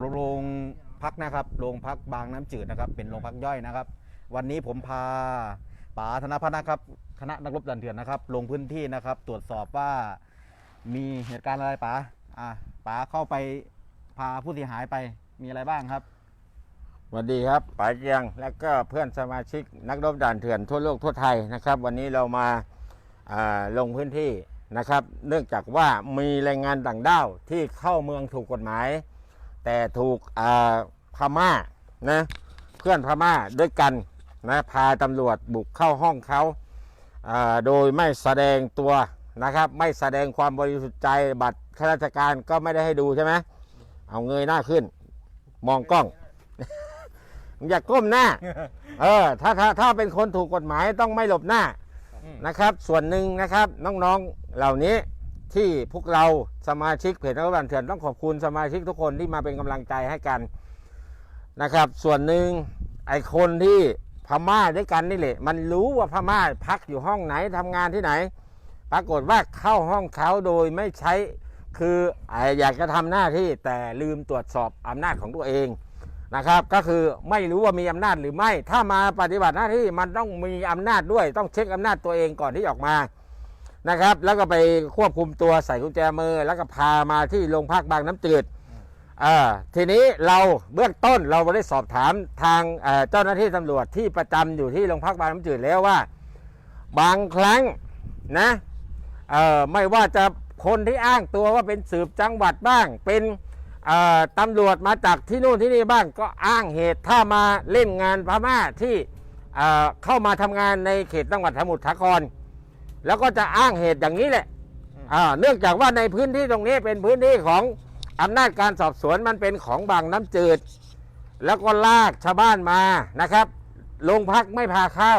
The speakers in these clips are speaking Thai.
โรงพักนะครับ โรงพักบางน้ำจืดนะครับ เป็นโรงพักย่อยนะครับ วันนี้ผมพาป๋าธนพัฒน์นะครับ คณะนักรบดันเถื่อนนะครับ ลงพื้นที่นะครับ ตรวจสอบว่ามีเหตุการณ์อะไรป๋าอะป๋าเข้าไปพาผู้เสียหายไป มีอะไรบ้างครับสวัสดีครับป๋าเจียง และก็เพื่อนสมาชิกนักรบด่านเถื่อนทั่วโลกทั่วไทยนะครับ วันนี้เรามาลงพื้นที่นะครับ เนื่องจากว่ามีแรงงานต่างด้าวที่เข้าเมืองถูกกฎหมาย แต่ถูกพม่านะเพื่อนพม่าด้วยกันนะพาตำรวจบุกเข้าห้องเขาาโดยไม่แสดงตัวนะครับ ไม่แสดงความบริสุทธิ์ใจบัตรข้าราชการก็ไม่ได้ให้ดูใช่ไหมเอาเงยหน้าขึ้น มองกล้อง อย่าก้มหน้า เออ ถ้าถ้าถ้าเป็นคนถูกกฎหมายต้องไม่หลบหน้านะครับ ส่วนหนึ่งนะครับน้องๆเหล่านี้ ที่พวกเราสมาชิกเพจนักบันเถื่อนต้องขอบคุณสมาชิกทุกคนที่มาเป็นกำลังใจให้กันนะครับ ส่วนหนึ่งไอ้คนที่พม่าด้วยกันนี่แหละมันรู้ว่าพม่าพักอยู่ห้องไหนทำงานที่ไหน ปรากฏว่าเข้าห้องเขาโดยไม่ใช้คืออ่าอยากจะทำหน้าที่แต่ลืมตรวจสอบอำนาจของตัวเองนะครับ ก็คือไม่รู้ว่ามีอำนาจหรือไม่ ถ้ามาปฏิบัติหน้าที่มันต้องมีอำนาจด้วย ต้องเช็คอำนาจตัวเองก่อนที่ออกมา นะครับ แล้วก็ไปควบคุมตัวใส่กุญแจมือ แล้วก็พามาที่โรงพักบางน้ำจืดอ่าทีนี้เราเบื้องต้นเราได้สอบถามทางเอ่อเจ้าหน้าที่ตำรวจที่ประจำอยู่ที่โรงพักบางน้ำจืดแล้วว่า บางครั้งนะเอ่อไม่ว่าจะคนที่อ้างตัวว่าเป็นสืบจังหวัดบ้าง เป็นเอ่อตำรวจมาจากที่นู่นที่นี่บ้างก็อ้างเหตุถ้ามาเล่นงานพม่าที่เอ่อเข้ามาทำงานในเขตจังหวัดสมุทรสาคร แล้วก็จะอ้างเหตุอย่างนี้แหละอ่าเนื่องจากว่าในพื้นที่ตรงนี้เป็นพื้นที่ของอำนาจการสอบสวนมันเป็นของบางน้ำจืด แล้วก็ลากชาวบ้านมานะครับโรงพักไม่พาเข้า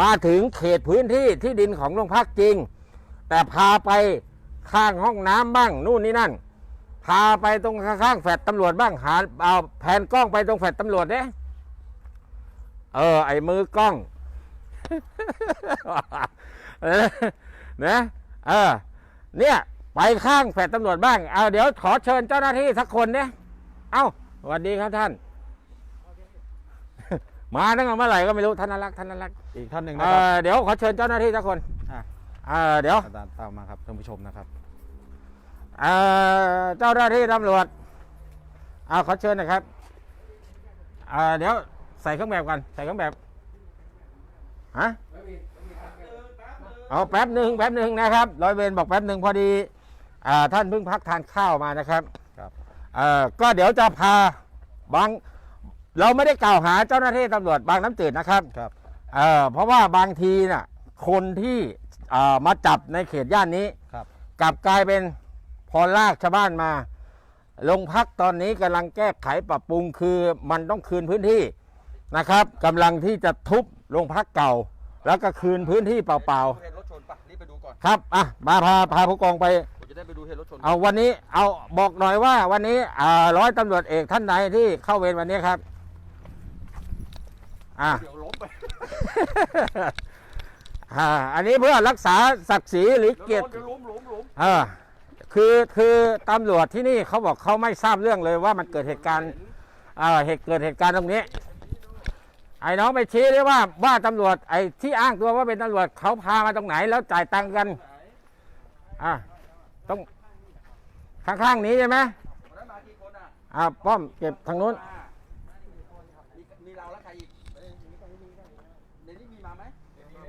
มาถึงเขตพื้นที่ที่ดินของโรงพักจริง แต่พาไปข้างห้องน้ำบ้างนู่นนี่นั่น พาไปตรงข้างๆแฟลตตำรวจบ้างหาเอาแผนกล้องไปตรงแฟลตตำรวจเนี่ยเออ ไอ้มือกล้องเออ นะเออเนี่ยไปข้างแฟลตตำรวจบ้างเอาเดี๋ยวขอเชิญเจ้าหน้าที่สักคนเนี่ยเอ้าสวัสดีครับท่าน มาตั้งแต่เมื่อไหร่ก็ไม่รู้ท่านน่ารักท่านน่ารักอีกท่านหนึ่งเอนะครับอเดี๋ยวขอเชิญเจ้าหน้าที่สักคนอะเออเดี๋ยวตามตามมาครับท่านผู้ชมนะครับเอ่อเจ้าหน้าที่ตำรวจเอาขอเชิญหนะครับเอ่อเดี๋ยวใส่เครื่องแบบกันใส่เครื่องแบบฮะ เอาแป๊บหนึ่งแป๊บหนึ่งนะครับร้อยเวรบอกแป๊บหนึ่งพอดีอ่าท่านเพิ่งพักทานข้าวมานะครับครับเอ่อก็เดี๋ยวจะพาบางเราไม่ได้กล่าวหาเจ้าหน้าที่ตำรวจบางน้ำจืดนะครับครับเอ่อเพราะว่าบางทีน่ะคนที่เอ่อมาจับในเขตย่านนี้ครับกลับกลายเป็นพอลากชาวบ้านมาโรงพักตอนนี้กำลังแก้ไขปรับปรุงคือมันต้องคืนพื้นที่นะครับกำลังที่จะทุบโรงพักเก่า แล้วก็คืนพื้นที่เปล่าเหตุรถชนปะรีบไปดูก่อนๆ ครับ อะ มาพาพาผู้กองไป ผมจะได้ไปดูเหตุรถชนเอาวันนี้เอาบอกหน่อยว่าวันนี้อ่าร้อยตำรวจเอกท่านไหนที่เข้าเวรวันนี้ครับ อะ เดี๋ยวล้มไปอ่า อันนี้เพื่อรักษาศักดิ์ศรีหรือเกียรติเดี๋ยวล้มล้มล้มเออคือคือตำรวจที่นี่เขาบอกเขาไม่ทราบเรื่องเลยว่ามันเกิดเหตุการณ์เอ่อเหตุเกิดเหตุการณ์ตรงนี้ ไอ้น้องไปชี้ได้ว่าว่าตำรวจไอ้ที่อ้างตัวว่าเป็นตำรวจเขาพามาตรงไหนแล้วจ่ายตังค์กัน อะต้องข้างๆนี้ใช่ไหมวันนั้นมากี่คนอะอะป้อมเก็บทางนู้นมีมีเราแล้วใครอีกเอ้ยในนี้มีมาไหม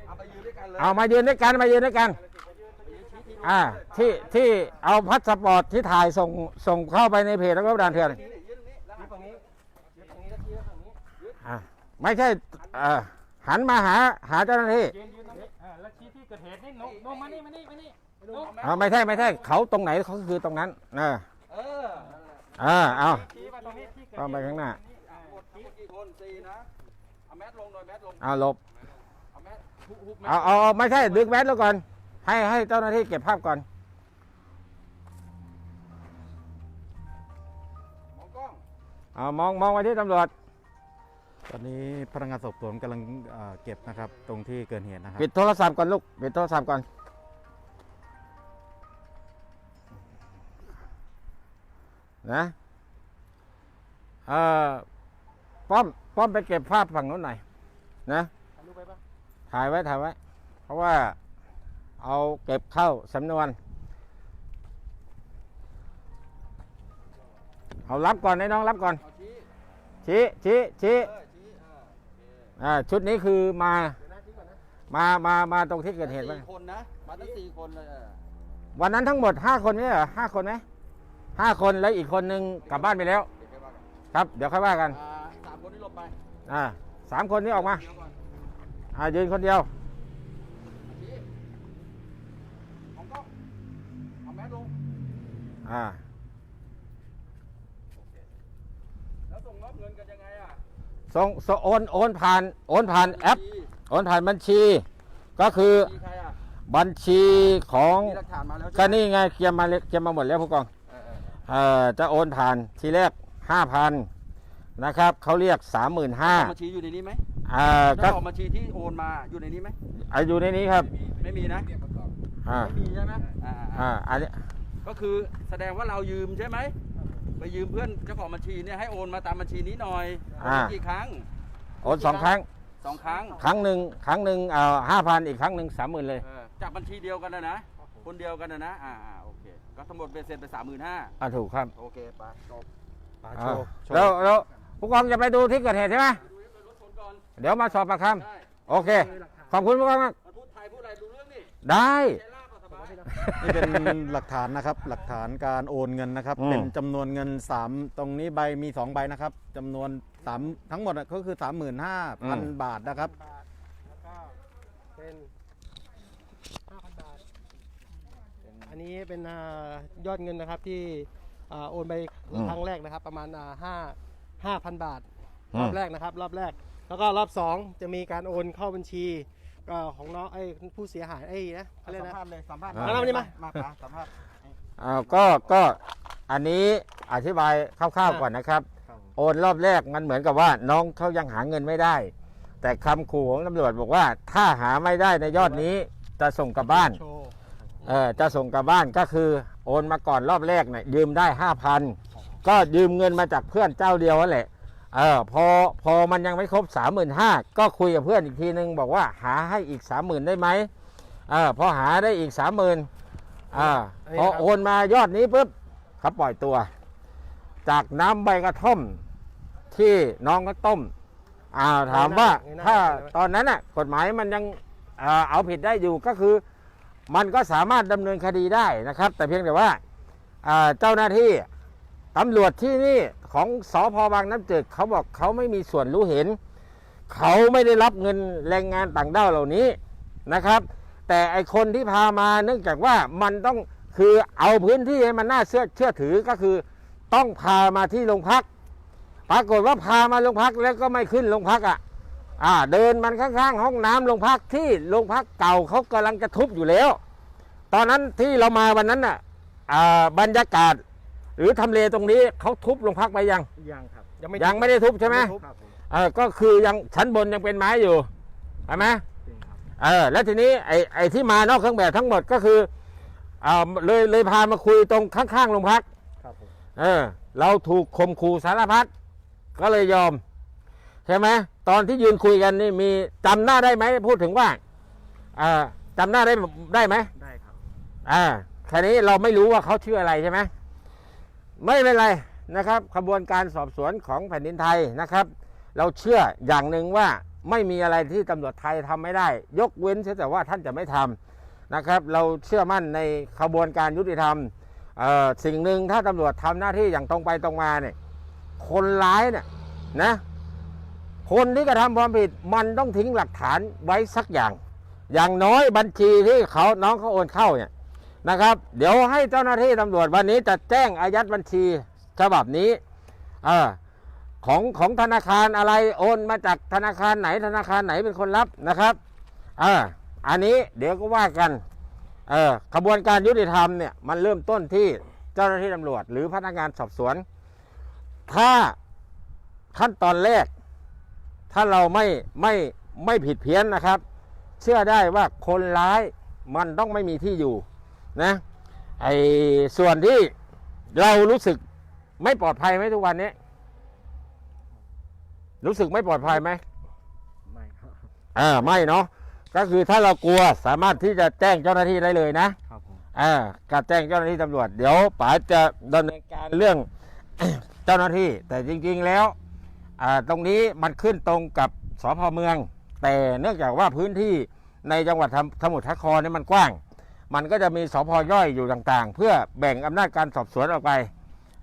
เอาไปยืนด้วยกันเลยเอามายืนด้วยกันมายืนด้วยกันไปยืนชี้ที่รถอ่าที่ที่เอาพัสปอร์ตที่ถ่ายส่งส่งเข้าไปในเพจแล้วก็ด่านเถื่อนยืนนี่ยืนตรงนี้แล้วยืนฝั่งนี้ยืนฝั่งนี้แล้วชี้ฝั่งนี้ยืนอะ ไม่ใช่เอ่อหันมาหาหาเจ้าหน้าที่ยืนยืนตรงนี้อ่าแล้วชี้ที่เกิดเหตุนี่โนโนมานี่มานี่มานี่ไปดูเอาไหมเอาไม่ใช่ไม่ใช่เขาตรงไหนเขาคือตรงนั้นนะเอออ่าเอาชี้มาตรงนี้ที่เกิดต้องไปข้างหน้าทั้งหมดทั้งหมดกี่คนสี่นะเอาแมสลงหน่อยแมสลงเอาหลบเอาแมสฮุบฮุบแมสเอาเอาเอาไม่ใช่ดึงแมสแล้วก่อน ให้ให้เจ้าหน้าที่เก็บภาพก่อนมองกล้องเอามองมองไปที่ตำรวจ ตอนนี้พนักงานสอบสวนกำลังเอ่อเก็บนะครับ ตรงที่เกิดเหตุนะครับปิดโทรศัพท์ก่อนลูกปิดโทรศัพท์ก่อน นะเอ่อป้อมป้อมไปเก็บภาพฝั่งโน้นหน่อยนะถ่ายไว้ถ่ายไว้ เพราะว่าเอาเก็บเข้าสำนวน เอารับก่อนให้น้องรับก่อนชี้ชี้ชี้ชี้ เออชี้เออโอเคอ่าชุดนี้คือมา มามามาตรงที่เกิดเหตุไหมสี่คนนะ มาตั้งสี่คนเลยเออวันนั้นทั้งหมดห้าคนไหมเหรอห้าคนไหมห้าคนแล้วอีกคนนึงกลับบ้านไปแล้ว เดี๋ยวไปว่ากันครับ เดี๋ยวค่อยว่ากัน อ่าสามคนที่หลบไปอ่าสามคนนี้ออกมา เดี๋ยวก่อนอ่ายืนคนเดียว ชี้ของกล้องเอาแมสลงอ่า แล้วส่งมอบเงินกันยังไงอะ ส่งส่งโอนโอนผ่านโอนผ่านแอปชี้โอนผ่านบัญชี ก็คือชี้ใครอะบัญชีของมีหลักฐานมาแล้วก็ใช่ไหมนี่ไงเคลียร์มาเลยเคลียร์มาหมดแล้วผู้กอง เออเออเอ่อจะโอนผ่านทีแรกห้าพันนะครับเขาเรียกสามหมื่นห้าบัญชีอยู่ในนี้ไหมอ่าก็เจ้าของบัญชีที่โอนมาอยู่ในนี้ไหมอ่าอยู่ในนี้ครับไม่มีนะอ่าไม่มีใช่ไหมอ่าอ่าอ่าอันนี้ก็คือแสดงว่าเรายืมใช่ไหมไป ยืมเพื่อนเจ้าของบัญชีเนี่ยให้โอนมาตามบัญชีนี้หน่อยโอนกี่ครั้งโอนสองครั้ง สองครั้งครั้งหนึ่งครั้งหนึ่งเอ่อห้าพันอีกครั้งหนึ่งสามหมื่นเลยเออจากบัญชีเดียวกันนะนะคนเดียวกันนะนะอ่าอ่าโอเคก็ทั้งหมดเป็นเซ็นไปสามหมื่นห้าอ่าถูกครับโอเคไปจบป๋าอ่าโชว์โชแล้วว์แล้วผู้กองจะไปดูที่เกิดเหตุใช่ไหมดูให้รถชนก่อนเดี๋ยวมาสอบปากคได้ำโอเค ขอบคุณผู้กองมากมาพูดไทยพูดอะไรรู้เรื่องนี่ได้ เจล่าก็สบาย นี่เป็นหลักฐานนะครับ หลักฐานการโอนเงินนะครับ อืม เป็นจำนวนเงิน 3 ตรงนี้ใบมี 2 ใบนะครับจำนวน3ทั้งหมดอะก็คือ 35,000 บาทนะครับบาทแล้วก็เป็นห้าพันบาท อันนี้เป็นอ่ายอดเงินนะครับที่อ่าโอนไปอืมครั้งแรกนะครับ ประมาณห้าห้าพันบาท อืม รอบแรกนะครับ รอบแรก แล้วก็รอบสองจะมีการโอนเข้าบัญชี ก็ของน้องไอ้ผู้เสียหายไอ้นะเขาเรียกสัมนะ ภาษณ์เลยสัมภาษณ์อ่าเอามานี่มา มาป๋าสัมภาษณ์ อ่าก็ก็อันนี้อธิบายคร่าวๆก่อนนะครับโอนรอบแรกมันเหมือนกับว่าน้องเขายังหาเงินไม่ได้ แต่คำขู่ของตำรวจบอกว่า ถ้าหาไม่ได้ในยอดนี้จะส่งกลับบ้านโชว์เออจะส่งกลับบ้านก็คือโอนมาก่อนรอบแรกเนี่ยยืมได้ห้าพันก็ยืมเงินมาจากเพื่อนเจ้าเดียวนั่นแหละ เออพอพอมันยังไม่ครบสามหมื่นห้าก็คุยกับเพื่อนอีกทีนึงบอกว่าหาให้อีกสามหมื่นได้ไหมเออพอหาได้อีกสามหมื่นอ่าพอโอนมายอดนี้ปุ๊บเขาปล่อยตัว จากน้ำใบกระท่อมที่น้องก็ต้มอ่าถามว่าถ้าตอนนั้นน่ะกฎหมายมันยังเอ่อเอาผิดได้อยู่ก็คือ มันก็สามารถดำเนินคดีได้นะครับ แต่เพียงแต่ว่าอ่าเจ้าหน้าที่ตำรวจที่นี่ ของสอพบางน้ำจืดเขาบอกเขาไม่มีส่วนรู้เห็น เขาไม่ได้รับเงินแรงงานต่างด้าวเหล่านี้นะครับ แต่ไอคนที่พามาเนื่องจากว่ามันต้องคือเอาพื้นที่ให้มันน่าเชื่อเชื่อถือก็คือ ต้องพามาที่โรงพัก ปรากฏว่าพามาโรงพักแล้วก็ไม่ขึ้นโรงพักอะอ่าเดินมันข้างๆ ห้องน้ำโรงพักที่โรงพักเก่าเขากำลังจะทุบอยู่แล้ว ตอนนั้นที่เรามาวันนั้นน่ะบรรยากาศ หรือทำเลตรงนี้เขาทุบโรงพักไปยัง ยังครับยังไม่ยังไม่ได้ทุบใช่ไหมครับผมเออก็คือยังชั้นบนยังเป็นไม้อยู่ใช่ไหมเออแล้วทีนี้ไอ้ไอ้ที่มานอกเครื่องแบบทั้งหมดก็คืออ่าเลยเลยพามาคุยตรงข้างๆโรงพัก ครับผมเออ เราถูกข่มขู่สารพัดก็เลยยอม ใช่ไหมตอนที่ยืนคุยกันนี่มีจำหน้าได้ไหมพูดถึงว่าอ่าจำหน้าได้ได้ไหมได้ครับอ่าแค่นี้เราไม่รู้ว่าเขาชื่ออะไรใช่ไหม ไม่เป็นไรนะครับขบวนการสอบสวนของแผ่นดินไทยนะครับ เราเชื่ออย่างหนึ่งว่าไม่มีอะไรที่ตำรวจไทยทำไม่ได้ ยกเว้นแต่ว่าท่านจะไม่ทำนะครับ เราเชื่อมั่นในขบวนการยุติธรรมสิ่งหนึ่งถ้าตำรวจทำหน้าที่อย่างตรงไปตรงมาเนี่ยคนร้ายเนี่ยนะคนที่กระทำความผิดมันต้องทิ้งหลักฐานไว้สักอย่าง อย่างน้อยบัญชีที่เขาน้องเขาโอนเข้าเนี่ย นะครับ เดี๋ยวให้เจ้าหน้าที่ตำรวจวันนี้จะแจ้งอายัดบัญชีฉบับนี้อของของธนาคารอะไรโอนมาจากธนาคารไหนธนาคารไหนเป็นคนรับนะครับเอออันนี้เดี๋ยวก็ว่ากันเออกระบวนการยุติธรรมเนี่ยมันเริ่มต้นที่เจ้าหน้าที่ตำรวจ หรือพนักงานสอบสวน ถ้าขั้นตอนแรก ถ้าเราไม่ไม่ไม่ผิดเพี้ยนนะครับ เชื่อได้ว่าคนร้ายมันต้องไม่มีที่อยู่ นะไอ้ส่วนที่เรารู้สึกไม่ปลอดภัยไหมทุกวันนี้ รู้สึกไม่ปลอดภัยไหมไม่ครับอ่าไม่เนาะก็คือถ้าเรากลัวสามารถที่จะแจ้งเจ้าหน้าที่ได้เลยนะครับผมอ่าการแจ้งเจ้าหน้าที่ตำรวจเดี๋ยวป๋าจะดำเนินการเรื่อง เจ้าหน้าที่ แต่จริง ๆแล้วอ่าตรงนี้มันขึ้นตรงกับสพเมือง แต่เนื่องจากว่าพื้นที่ในจังหวัดสมุทรสาครนี่มันกว้าง มันก็จะมีสพย่อยอยู่ต่างๆ เพื่อแบ่งอำนาจการสอบสวนออกไป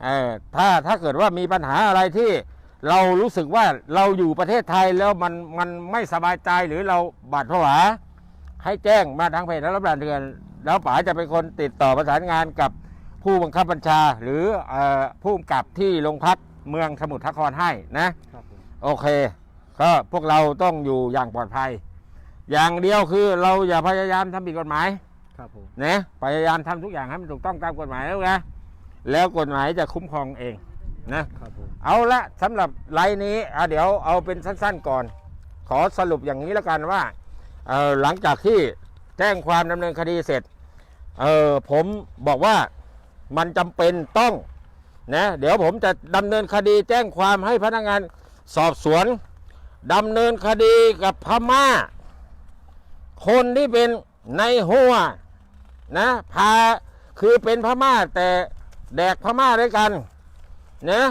เออถ้าถ้าเกิดว่ามีปัญหาอะไรที่เรารู้สึกว่าเราอยู่ประเทศไทยแล้วมันมันไม่สบายใจหรือเราบาดผวาให้แจ้งมาทางเพจและรับรานเดือนแล้วป๋าจะเป็นคนติดต่อประสานงานกับผู้บังคับบัญชา หรือเออผู้กำกับที่โรงพักเมืองสมุทรสาครให้นะครับผมโอเค ก็พวกเราต้องอยู่อย่างปลอดภัย อย่างเดียวคือเราอย่าพยายามทำผิดกฎหมาย ครับผมนะพยายามทำทุกอย่างให้มันถูกต้องตามกฎหมายแล้วนะแล้วกฎหมายจะคุ้มครองเองนะครับผมเอาละสำหรับไลน์นี้อะเดี๋ยวเอาเป็นสั้นๆก่อน ขอสรุปอย่างนี้แล้วกันว่าเอ่อหลังจากที่แจ้งความดำเนินคดีเสร็จเออผมบอกว่ามันจำเป็นต้องนะเดี๋ยวผมจะดำเนินคดีแจ้งความให้พนักงานสอบสวนดำเนินคดีกับพม่า คนที่เป็นในหัว นะพาคือเป็นพม่าแต่แดกพม่าด้วยกันนะ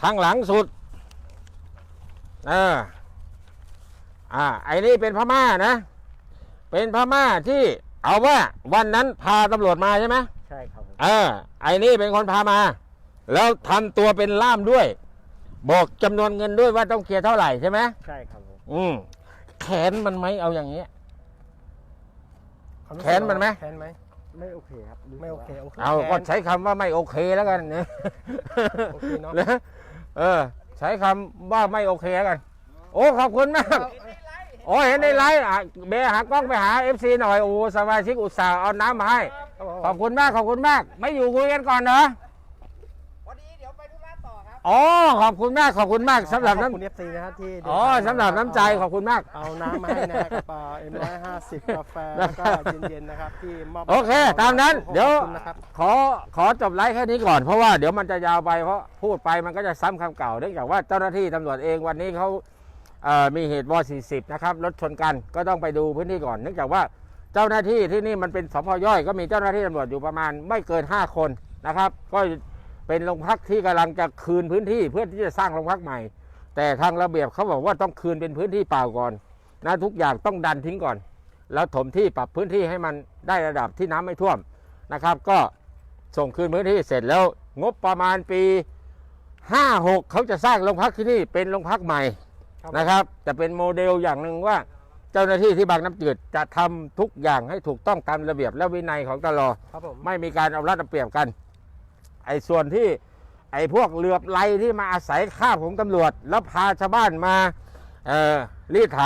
ข้างหลังสุดเอออ่าไอ้นี่เป็นพม่านะ เป็นพม่าที่เอาว่าวันนั้นพาตำรวจมาใช่ไหมใช่ครับผมเออไอ้นี่เป็นคนพามา แล้วทำตัวเป็นล่ามด้วย บอกจำนวนเงินด้วยว่าต้องเคลียร์เท่าไหร่ใช่ไหมใช่ครับผมอืมแขนมันไหมเอาอย่างเงี้ยค วามรู้สึแขนมันไหมแขนไหมไม่โอเคครับไม่โอเคโอเคเอาก็แขนใช้คำว่าไม่โอเคแล้วกันนะโอเคเนอะ นะเออ ใช้คำว่าไม่โอเคแล้วกัน โอ้ขอบคุณมาก โอ้เห็นในไลฟ์อะเบหากล้องไปหา FC หน่อยโอ้สมาชิกอุตส่าห์เอาน้ำมาให้ ครับผมขอบคุณมากขอบคุณมาก ไม่อยู่คุยกันก่อนเนาะ วันนี้เดี๋ยวไปธุระต่ อครับอ๋อขอบคุณมากขอบคุณมากสำหรับขอบน้คุณเอฟซีนะครับที่เดินำอ๋อทางมาสำหรับน้ำใจขอบคุณมาก เอาน้ำมาให้นะครับเอ็มร้อยห้าสิบกาแฟแล้วก็เย็นๆนะครับที่มอบให้โอเค ตามนั้นขอบคุณเดี๋ยวนะครับ ขอขอจบไลฟ์แค่นี้ก่อนเพราะว่าเดี๋ยวมันจะยาวไปเพราะพูดไปมันก็จะซ้ำคำเก่าเนื่องจากว่าเจ้าหน้าที่ตำรวจเองวันนี้เขาเอ่อมีเหตุวอ40 นะครับรถชนกันก็ต้องไปดูพื้นที่ก่อน เนื่องจากว่าเจ้าหน้าที่ที่นี่มันเป็นสพย่อย ก็มีเจ้าหน้าที่ตำรวจอยู่ประมาณไม่เกิน 5 คนนะครับ ก็ เป็นโรงพักที่กำลังจะคืนพื้นที่เพื่อที่จะสร้างโรงพักใหม่ แต่ทางระเบียบเขาบอกว่าต้องคืนเป็นพื้นที่เปล่าก่อนนะทุกอย่างต้องดันทิ้งก่อน แล้วถมที่ปรับพื้นที่ให้มันได้ระดับที่น้ำไม่ท่วมนะครับ ก็ส่งคืนพื้นที่เสร็จแล้วงบประมาณปี 56 เขาจะสร้างโรงพักที่นี่เป็นโรงพักใหม่ครับนะครับจะเป็นโมเดลอย่างหนึ่งว่า เจ้าหน้าที่ที่บางน้ำจืดจะทำทุกอย่างให้ถูกต้องตามระเบียบและวินัยของตลอครับผมไม่มีการเอารัดเอาเปรียบกัน ไอ้ส่วนที่ไอ้พวกเหลือบไลที่มาอาศัยคาบของตำรวจ แล้วพาชาวบ้านมาเอ่อรีดไถ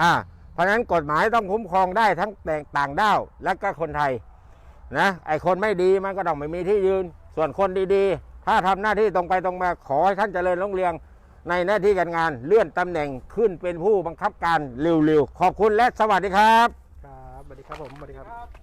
อ่าเพราะฉะนั้นกฎหมายต้องคุ้มครองได้ทั้งแต่ต่างด้าวและก็คนไทยนะไอ้คนไม่ดีมันก็ต้องไม่มีที่ยืน ส่วนคนดีๆ ถ้าทำหน้าที่ตรงไปตรงมาขอให้ท่านเจริญรุ่งเรือง ในหน้าที่การงานเลื่อนตำแหน่งขึ้นเป็นผู้บังคับการเร็วๆขอบคุณและสวัสดีครับครับสวัสดีครับผมสวัสดีครับ